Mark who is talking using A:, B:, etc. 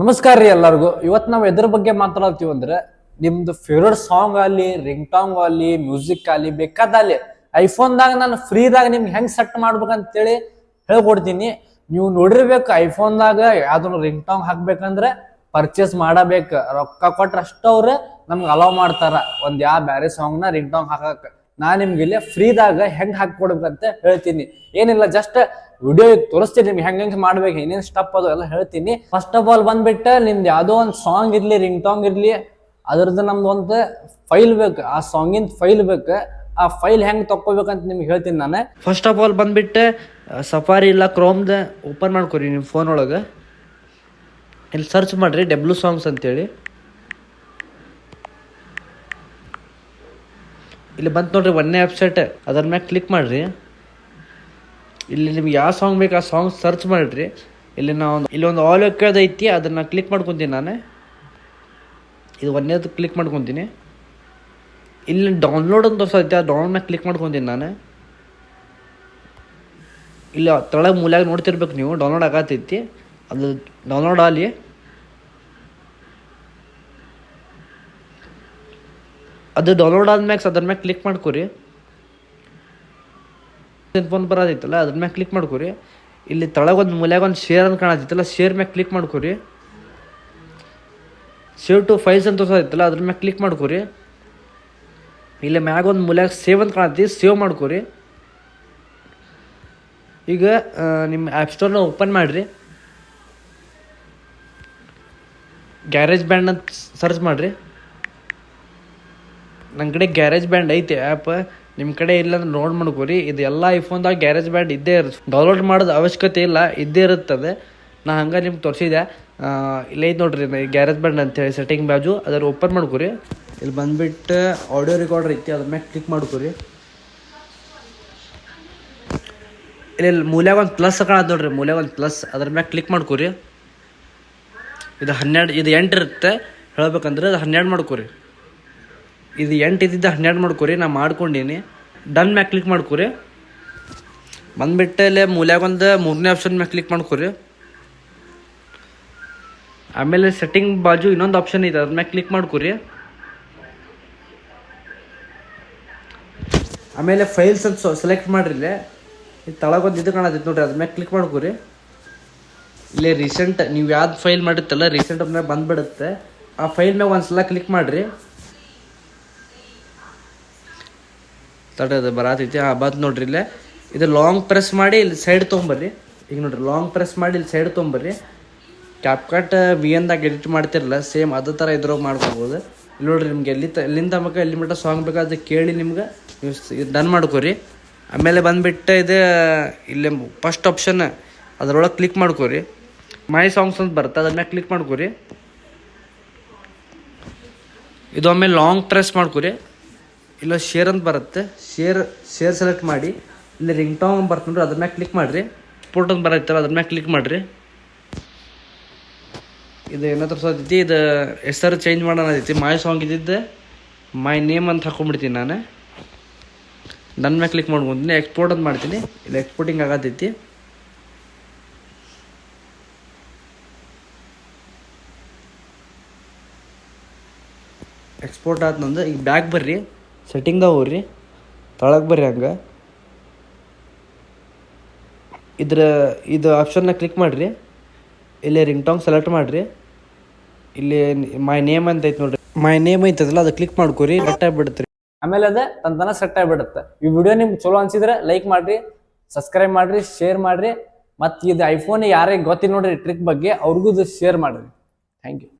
A: ನಮಸ್ಕಾರ ರೀ ಎಲ್ಲರಿಗೂ. ಇವತ್ತು ನಾವು ಎದ್ರ ಬಗ್ಗೆ ಮಾತಾಡ್ತೀವಿ ಅಂದ್ರೆ ನಿಮ್ದು ಫೇವ್ರೆಟ್ ಸಾಂಗ್ ಆಗ್ಲಿ ರಿಂಗ್ ಟಾಂಗ್ ಆಗ್ಲಿ ಮ್ಯೂಸಿಕ್ ಅಲ್ಲಿ ಬೇಕಾದಲ್ಲಿ ಐಫೋನ್ದಾಗ ನಾನು ಫ್ರೀದಾಗ ನಿಮ್ಗೆ ಹೆಂಗ್ ಸೆಟ್ ಮಾಡ್ಬೇಕಂತೇಳಿ ಹೇಳ್ಕೊಡ್ತೀನಿ. ನೀವು ನೋಡಿರ್ಬೇಕು ಐಫೋನ್ದಾಗ ಯಾವ್ದನ್ನು ರಿಂಗ್ ಟಾಂಗ್ ಹಾಕ್ಬೇಕಂದ್ರೆ ಪರ್ಚೇಸ್ ಮಾಡಬೇಕು. ರೊಕ್ಕ ಕೊಟ್ರೆ ಅವ್ರು ನಮ್ಗೆ ಅಲೌ ಮಾಡ್ತಾರ. ಒಂದ್ ಯಾವ ಬ್ಯಾರೆ ಸಾಂಗ್ನ ರಿಂಗ್ ಟಾಂಗ್ ಹಾಕಕ್. ನಾ ನಿಮ್ಗೆ ಇಲ್ಲೇ ಫ್ರೀದಾಗ ಹೆಂಗ್ ಹಾಕ್ಕೊಡ್ಬೇಕಂತ ಹೇಳ್ತೀನಿ. ಏನಿಲ್ಲ ಜಸ್ಟ್ ವಿಡಿಯೋ ತೋರಿಸ್ತೀನಿ ನಿಮ್ಗೆ ಹೆಂಗೆ ಹೆಂಗೆ ಮಾಡ್ಬೇಕು, ಏನೇನು ಸ್ಟಪ್ ಅದು ಎಲ್ಲ ಹೇಳ್ತೀನಿ. ಫಸ್ಟ್ ಆಫ್ ಆಲ್ ಬಂದ್ಬಿಟ್ಟು ನಿಮ್ದು ಯಾವುದೋ ಒಂದು ಸಾಂಗ್ ಇರಲಿ ರಿಂಗ್ ಟಾಂಗ್ ಇರಲಿ, ಅದ್ರದ್ದು ನಮ್ದು ಒಂದು ಫೈಲ್ ಬೇಕು. ಆ ಸಾಂಗಿನ ಫೈಲ್ ಬೇಕು. ಆ ಫೈಲ್ ಹೆಂಗ್ ತಕ್ಕೋಬೇಕಂತ ನಿಮ್ಗೆ ಹೇಳ್ತೀನಿ ನಾನು.
B: ಫಸ್ಟ್ ಆಫ್ ಆಲ್ ಬಂದ್ಬಿಟ್ಟು ಸಫಾರಿ ಇಲ್ಲ ಕ್ರೋಮ್ದ ಓಪನ್ ಮಾಡ್ಕೊರಿ ನಿಮ್ಮ ಫೋನ್ ಒಳಗೆ. ಇಲ್ಲಿ ಸರ್ಚ್ ಮಾಡಿರಿ ಡಬ್ಲ್ಯೂ ಸಾಂಗ್ಸ್ ಅಂತೇಳಿ. ಇಲ್ಲಿ ಬಂತು ನೋಡ್ರಿ ಒಂದೇ ವೆಬ್ಸೈಟ್ ಅದ್ರ ಮ್ಯಾಗ ಕ್ಲಿಕ್ ಮಾಡಿರಿ. ಇಲ್ಲಿ ನಿಮ್ಗೆ ಯಾವ ಸಾಂಗ್ ಬೇಕು ಆ ಸಾಂಗ್ ಸರ್ಚ್ ಮಾಡಿರಿ. ಇಲ್ಲಿ ನಾವು ಇಲ್ಲಿ ಒಂದು ಆಲ್ ಕೇಳ್ದೈತಿ ಅದನ್ನು ಕ್ಲಿಕ್ ಮಾಡ್ಕೊತೀನಿ ನಾನು. ಇದು ಒಂದೇದು ಕ್ಲಿಕ್ ಮಾಡ್ಕೊತೀನಿ. ಇಲ್ಲಿ ಡೌನ್ಲೋಡ್ ಅಂತ ತೋರಿಸೈತೆ ಆ ಡೌನ್ಲೋಡ್ ಕ್ಲಿಕ್ ಮಾಡ್ಕೊತೀನಿ ನಾನು. ಇಲ್ಲಿ ತಳಗ ಮೂಲ್ಯಾಗ ನೋಡ್ತಿರ್ಬೇಕು ನೀವು ಡೌನ್ಲೋಡ್ ಆಗತ್ತೈತಿ ಅದು ಡೌನ್ಲೋಡ್ ಆಗಲಿ ಅದು ಡೌನ್ಲೋಡ್ ಆದ್ಮ್ಯಾಗ, ಅದ್ರ ಮ್ಯಾಗ ಕ್ಲಿಕ್ ಮಾಡ್ಕೊರಿ. ಫೋನ್ ಬರೋದಿತ್ತಲ್ಲ ಅದ್ರ ಮ್ಯಾಗ ಕ್ಲಿಕ್ ಮಾಡ್ಕೊರಿ. ಇಲ್ಲಿ ತಳಗೊಂದು ಮೂಲ್ಯಾಗ ಒಂದು ಶೇರ್ ಅಂತ ಕಾಣತೈತಲ್ಲ ಶೇರ್ ಮ್ಯಾಗ ಕ್ಲಿಕ್ ಮಾಡ್ಕೊರಿ. ಸೇವ್ ಟು ಫೈಲ್ಸ್ ಅಂತ ತೋರಿಸೋದಿತ್ತಲ್ಲ ಅದ್ರ ಮ್ಯಾಗ ಕ್ಲಿಕ್ ಮಾಡ್ಕೊರಿ. ಇಲ್ಲಿ ಮ್ಯಾಗ ಒಂದು ಮೂಲ್ಯಾಗ ಸೇವ್ ಅಂತ ಕಾಣತಿ ಸೇವ್ ಮಾಡ್ಕೊರಿ. ಈಗ ನಿಮ್ಮ ಆ್ಯಪ್ ಸ್ಟೋರ್ನ ಓಪನ್ ಮಾಡಿರಿ. ಗ್ಯಾರೇಜ್ ಬ್ಯಾಂಡ್ ಅಂತ ಸರ್ಚ್ ಮಾಡಿರಿ. ನನ್ನ ಕಡೆ ಗ್ಯಾರೇಜ್ ಬ್ಯಾಂಡ್ ಐತೆ ಆ್ಯಪ್ ನಿಮ್ಮ ಕಡೆ ಇಲ್ಲ ಅಂದ್ರೆ ನೋಡ್ ಮಾಡ್ಕೋರಿ. ಇದು ಎಲ್ಲ ಐಫೋನ್ದಾಗ ಗ್ಯಾರೇಜ್ ಬ್ಯಾಂಡ್ ಇದ್ದೇ ಇರುತ್ತೆ ಡೌನ್ಲೋಡ್ ಮಾಡೋದು ಅವಶ್ಯಕತೆ ಇಲ್ಲ, ಇದ್ದೇ ಇರುತ್ತದೆ. ನಾ ಹಂಗೆ ನಿಮ್ಗೆ ತೋರಿಸಿದೆ. ಇಲ್ಲ ಐತೆ ನೋಡ್ರಿ ಗ್ಯಾರೇಜ್ ಬ್ಯಾಂಡ್ ಅಂತೇಳಿ ಸೆಟ್ಟಿಂಗ್ ಬಾಜು ಅದರ ಓಪನ್ ಮಾಡ್ಕೊರಿ. ಇಲ್ಲಿ ಬಂದ್ಬಿಟ್ಟು ಆಡಿಯೋ ರೆಕಾರ್ಡರ್ ಐತಿ, ಅದ್ರ ಮ್ಯಾಗೆ ಕ್ಲಿಕ್ ಮಾಡ್ಕೊರಿ. ಇಲ್ಲಿ ಮೂಲ್ಯಾಗ ಒಂದು ಪ್ಲಸ್ ಕಾಣತ್ ನೋಡ್ರಿ, ಮೂಲ್ಯಾಗ ಒಂದು ಪ್ಲಸ್ ಅದ್ರ ಮ್ಯಾಗೆ ಕ್ಲಿಕ್ ಮಾಡ್ಕೊರಿ. ಇದು ಹನ್ನೆರಡು, ಇದು ಎಂಟು ಇರುತ್ತೆ. ಹೇಳ್ಬೇಕಂದ್ರೆ ಅದು ಹನ್ನೆರಡು ಮಾಡ್ಕೋರಿ. ಇದು ಎಂಟು ಇದ್ದಿದ್ದು ಹನ್ನೆರಡು ಮಾಡ್ಕೋರಿ ನಾ ಮಾಡ್ಕೊಂಡೀನಿ. ಡನ್ ಮ್ಯಾಗ ಕ್ಲಿಕ್ ಮಾಡ್ಕೋರಿ ಬಂದ್ಬಿಟ್ಟು ಇಲ್ಲೇ ಮೂಲ್ಯಾಗ ಒಂದು ಮೂರನೇ ಆಪ್ಷನ್ ಮ್ಯಾಗ ಕ್ಲಿಕ್ ಮಾಡ್ಕೋರಿ ಆಮೇಲೆ ಸೆಟ್ಟಿಂಗ್ ಬಾಜು ಇನ್ನೊಂದು ಆಪ್ಷನ್ ಇದೆ ಅದ್ರ ಮ್ಯಾಗ ಕ್ಲಿಕ್ ಮಾಡ್ಕೋರಿ ಆಮೇಲೆ ಫೈಲ್ಸ್ ಅಂತ ಸೆಲೆಕ್ಟ್ ಮಾಡಿರಿ ಇಲ್ಲಿ. ತಳಗೊಂದು ಇದು ಕಾಣತೈತೆ ನೋಡ್ರಿ ಅದ್ರ ಮ್ಯಾಗ ಕ್ಲಿಕ್ ಮಾಡ್ಕೋರಿ ಇಲ್ಲಿ ರೀಸೆಂಟ್ ನೀವು ಯಾವ್ದು ಫೈಲ್ ಮಾಡಿರ್ತಲ್ಲ ರೀಸೆಂಟ್ ಮ್ಯಾಗ ಬಂದ್ಬಿಡುತ್ತೆ. ಆ ಫೈಲ್ ಮ್ಯಾಗ ಒಂದ್ಸಲ ಕ್ಲಿಕ್ ಮಾಡ್ರಿ. ತಡ ಅದು ಬರತೈತಿ. ಆ ಬಂತು ನೋಡ್ರಿ ಇಲ್ಲೇ. ಇದು ಲಾಂಗ್ ಪ್ರೆಸ್ ಮಾಡಿ ಇಲ್ಲಿ ಸೈಡ್ ತೊಗೊಂಬರ್ರಿ. ಈಗ ನೋಡ್ರಿ ಲಾಂಗ್ ಪ್ರೆಸ್ ಮಾಡಿ ಇಲ್ಲಿ ಸೈಡ್ ತೊಗೊಂಬರ್ರಿ. ಕ್ಯಾಪ್ಕಟ್ ವಿ ಎನ್ದಾಗ ಎಡಿಟ್ ಮಾಡ್ತಿರಲ್ಲ ಸೇಮ್ ಅದೇ ಥರ ಇದ್ರಾಗ ಮಾಡ್ಕೋಬೋದು. ಇಲ್ಲಿ ನೋಡ್ರಿ ನಿಮ್ಗೆ ಎಲ್ಲಿ ತ ಎಲ್ಲಿಂದ ಮಗ ಎಲ್ಲಿ ಮಟ್ಟ ಸಾಂಗ್ ಬೇಕಾದ ಕೇಳಿ ನಿಮ್ಗೆ. ನೀವು ಡನ್ ಮಾಡ್ಕೋರಿ. ಆಮೇಲೆ ಬಂದುಬಿಟ್ಟು ಇದು, ಇಲ್ಲಿ ಫಸ್ಟ್ ಆಪ್ಷನ್ ಅದರೊಳಗೆ ಕ್ಲಿಕ್ ಮಾಡ್ಕೋರಿ. ಮೈ ಸಾಂಗ್ಸ್ ಅಂತ ಬರುತ್ತೆ, ಅದ್ರ ಕ್ಲಿಕ್ ಮಾಡ್ಕೋರಿ. ಇದು ಆಮೇಲೆ ಲಾಂಗ್ ಪ್ರೆಸ್ ಮಾಡ್ಕೊರಿ. ಇಲ್ಲ ಶೇರ್ ಅಂತ ಬರುತ್ತೆ. ಶೇರ್ ಶೇರ್ ಸೆಲೆಕ್ಟ್ ಮಾಡಿ, ಇಲ್ಲಿ ರಿಂಗ್ ಟಾಂಗ್ ಬರ್ತಂದ್ರೆ ಅದ್ರ ಮ್ಯಾಗ ಕ್ಲಿಕ್ ಮಾಡಿರಿ. ಸ್ಪೋರ್ಟ್ ಅಂತ ಬರತ್ತಲ್ಲ ಅದ್ರ ಮ್ಯಾಗ ಕ್ಲಿಕ್ ಮಾಡಿರಿ. ಇದು ಏನೋ ತೋರ್ಸತೈತಿ ಇದು ಹೆಸರು ಚೇಂಜ್ ಮಾಡೋಣದೈತಿ ಐತಿ ಮೈ ಸಾಂಗ್ ಇದ್ದಿದ್ದು ಮೈ ನೇಮ್ ಅಂತ ಹಾಕೊಂಡ್ಬಿಡ್ತೀನಿ ನಾನು. ನನ್ನ ಮ್ಯಾಗ ಕ್ಲಿಕ್ ಮಾಡ್ಕೊತೀನಿ ಎಕ್ಸ್ಪೋರ್ಟ್ ಅಂತ ಮಾಡ್ತೀನಿ. ಇಲ್ಲಿ ಎಕ್ಸ್ಪೋರ್ಟಿಂಗ್ ಆಗತೈತಿ. ಎಕ್ಸ್ಪೋರ್ಟ್ ಆದ ನಂದು, ಈಗ ಬ್ಯಾಗ್ ಬರ್ರಿ. ಸೆಟ್ಟಿಂಗ್ದಾಗ ಹೋಗ್ರಿ ತಳಗೆ ಬರ್ರಿ ಹಂಗೆ. ಇದ್ರ, ಇದು ಆಪ್ಷನ್ನ ಕ್ಲಿಕ್ ಮಾಡಿರಿ. ಇಲ್ಲಿ ರಿಂಗ್ ಟಾಂಗ್ ಸೆಲೆಕ್ಟ್ ಮಾಡಿರಿ. ಇಲ್ಲಿ ಮೈ ನೇಮ್ ಅಂತ ಐತೆ ನೋಡ್ರಿ. ಮೈ ನೇಮ್ ಐತದಲ್ಲ, ಅದು ಕ್ಲಿಕ್ ಮಾಡ್ಕೊರಿ ಕರೆಕ್ಟ್ ಆಗಿಬಿಡುತ್ತೆ
A: ಆಮೇಲೆ ಅದೇ ತಂತನ ಸೆಟ್ ಆಗಿಬಿಡುತ್ತೆ. ಈ ವಿಡಿಯೋ ನಿಮ್ಗೆ ಚಲೋ ಅನ್ಸಿದ್ರೆ ಲೈಕ್ ಮಾಡಿರಿ ಸಬ್ಸ್ಕ್ರೈಬ್ ಮಾಡಿರಿ ಶೇರ್ ಮಾಡಿರಿ. ಮತ್ತು ಇದು ಐಫೋನ್ ಯಾರಿಗೆ ಗೊತ್ತಿಲ್ಲ ನೋಡ್ರಿ ಟ್ರಿಕ್ ಬಗ್ಗೆ, ಅವ್ರಿಗೂ ಶೇರ್ ಮಾಡಿರಿ. Thank you